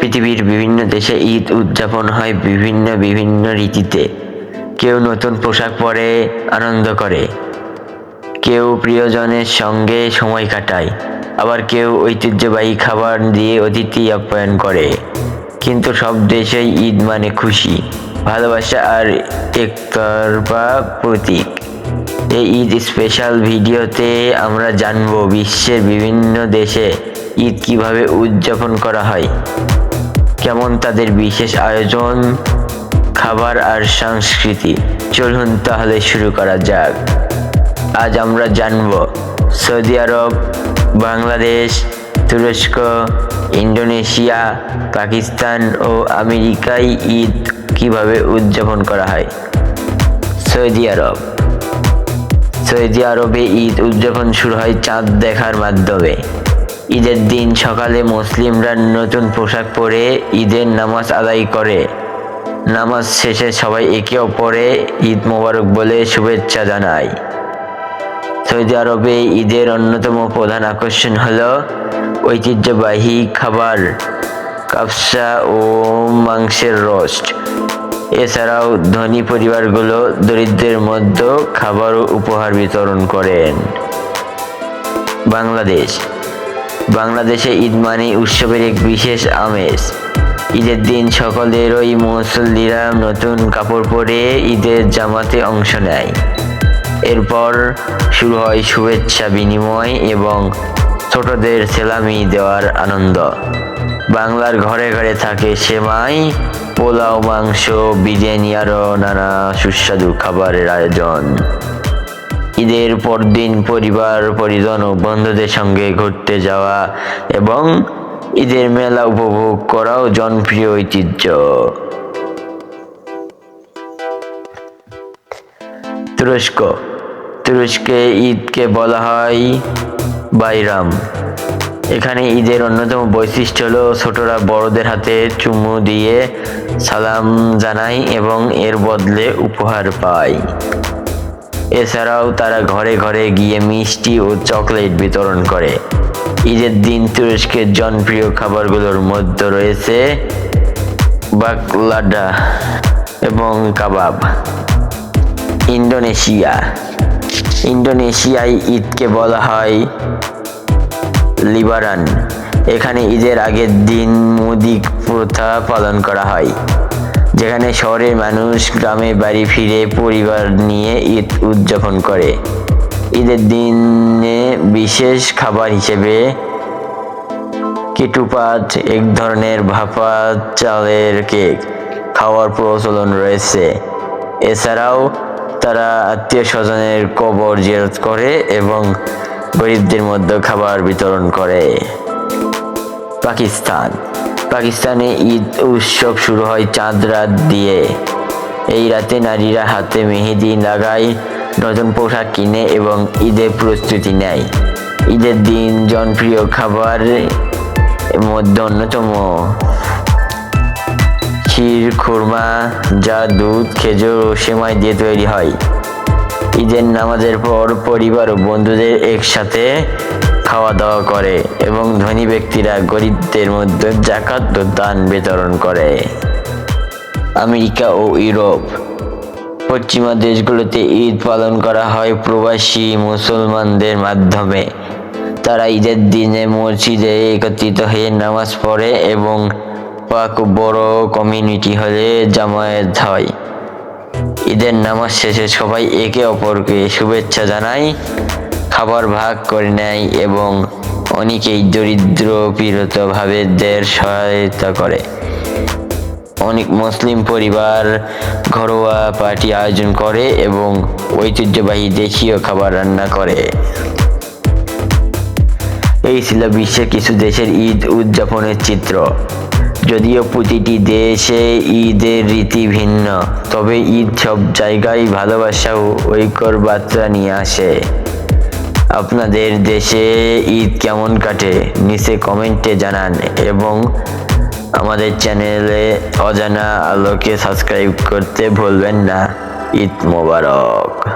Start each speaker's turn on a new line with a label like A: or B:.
A: পৃথিবীর বিভিন্ন দেশে ঈদ উদযাপন হয় বিভিন্ন বিভিন্ন রীতিতে। কেউ নতুন পোশাক পরে, আনন্দ করে। কেউ প্রিয়জনের সঙ্গে সময় কাটায়। আবার কেউ ঐতিহ্যবাহী খাবার দিয়ে অতিথি আপ্যায়ন করে। কিন্তু সব দেশেই ঈদ মানে খুশি, ভালোবাসা আর একতরফা প্রতীক। এই ঈদ স্পেশাল ভিডিওতে আমরা জানব বিশ্বের বিভিন্ন দেশে ঈদ কীভাবে উদযাপন করা হয়। কেমন তাদের বিশেষ আয়োজন, খাবার আর সংস্কৃতি। চলুন তাহলে শুরু করা যাক। আজ আমরা জানব সৌদি আরব, বাংলাদেশ, তুরস্ক, ইন্দোনেশিয়া, পাকিস্তান ও আমেরিকায় ঈদ কীভাবে উদযাপন করা হয়? সৌদি আরব। সৌদি আরবে ঈদ উদযাপন শুরু হয় চাঁদ দেখার মাধ্যমে। ঈদের দিন সকালে মুসলিমরা নতুন পোশাক পরে ঈদের নামাজ আদায় করে। নামাজ শেষে সবাই একে অপরে ঈদ মোবারক বলে শুভেচ্ছা জানায়। সৌদি আরবে ঈদের অন্যতম প্রধান আকর্ষণ হল ঐতিহ্যবাহী খাবার, কাপসা ও মাংসের রোস্ট। এছাড়াও ধনী পরিবারগুলো দরিদ্রের মধ্যে খাবার ও উপহার বিতরণ করেন। বাংলাদেশ বাংলাদেশে ঈদ মানে উৎসবের এক বিশেষ আমেজ। ঈদের দিন সকলেরই মুসল্লিরা নতুন কাপড় পরে ঈদের জামাতে অংশ নেয়। এরপর শুরু হয় শুভেচ্ছা বিনিময় এবং ছোটদের সেলামি দেওয়ার আনন্দ। বাংলার ঘরে ঘরে থাকে সেমাই, পোলাও, মাংস, বিরিয়ানি আরও নানা সুস্বাদু খাবারের আয়োজন। ঈদের পরদিন পরিবার, পরিজন ও বন্ধুদের সঙ্গে ঘুরতে যাওয়া এবং ঈদের মেলা উপভোগ করাও জনপ্রিয় ঐতিহ্য। তুরস্ক। তুরস্কে ঈদকে বলা হয় বাইরাম। এখানে ঈদের অন্যতম বৈশিষ্ট্য হলো ছোটরা বড়দের হাতে চুমু দিয়ে সালাম জানায় এবং এর বদলে উপহার পায়। এছাড়াও তারা ঘরে ঘরে গিয়ে মিষ্টি ও চকলেট বিতরণ করে। ঈদের দিন তুরস্কের জনপ্রিয় খাবারগুলোর মধ্যে রয়েছে বাকলাডা এবং কাবাব। ইন্দোনেশিয়া। ইন্দোনেশিয়ায় ঈদকে বলা হয় লিবারান। এখানে ঈদের আগের দিন মুদিক প্রথা পালন করা হয়। যেখানে শহরের মানুষ গ্রামে বাড়ি ফিরে পরিবার নিয়ে ঈদ উদযাপন করে। ঈদের দিনে বিশেষ খাবার হিসেবে কেটুপাত, এক ধরনের ভাপা চালের কেক খাওয়ার প্রচলন রয়েছে। এছাড়াও তারা আত্মীয় স্বজনের কবর জিয়ারত করে এবং গরিবদের মধ্যে খাবার বিতরণ করে। পাকিস্তান পাকিস্তানে ঈদ উৎসব শুরু হয় চাঁদ রাত দিয়ে। এই রাতে নারীরা হাতে মেহেদি লাগায়, নতুন পোশাক কিনে এবং ঈদের প্রস্তুতি নেয়। ঈদের দিন জনপ্রিয় খাবার মধ্যে অন্যতম ক্ষীর, খুরমা, যা দুধ, খেজুর ও সেমাই দিয়ে তৈরি হয়। ঈদের নামাজের পর পরিবার ও বন্ধুদের একসাথে খাওয়া দাওয়া করে এবং ধনী ব্যক্তিরা গরিবদের মধ্যে জাকাত ও দান বিতরণ করে। আমেরিকা ও ইউরোপ। পশ্চিমা দেশগুলোতে ঈদ পালন করা হয় প্রবাসী মুসলমানদের মাধ্যমে। তারা ঈদের দিনে মসজিদে একত্রিত হয়ে নামাজ পড়ে এবং পাক বড় কমিউনিটি হলে জামায়াত হয়। ঈদের নামাজ শেষে সবাই একে অপরকে শুভেচ্ছা জানায়। খাবার ভাগ করে নেয় এবং অনেকেই দরিদ্র পীড়িত ভাবেদের সহায়তা করে। অনেক মুসলিম পরিবার ঘরোয়া পার্টি আয়োজন করে এবং ঐতিহ্যবাহী দেশীয় খাবার রান্না করে। এই ছিল বিশ্বের কিছু দেশের ঈদ উদযাপনের চিত্র। যদিও প্রতিটি দেশে ঈদের রীতি ভিন্ন, তবে ঈদ সব জায়গায় ভালোবাসা ও ঐক্যর বার্তা নিয়ে আসে। আপনাদের দেশে ঈদ কেমন কাটে? নিচে কমেন্টে জানান এবং আমাদের চ্যানেলে অজানা আলোকে সাবস্ক্রাইব করতে ভুলবেন না। ঈদ মোবারক।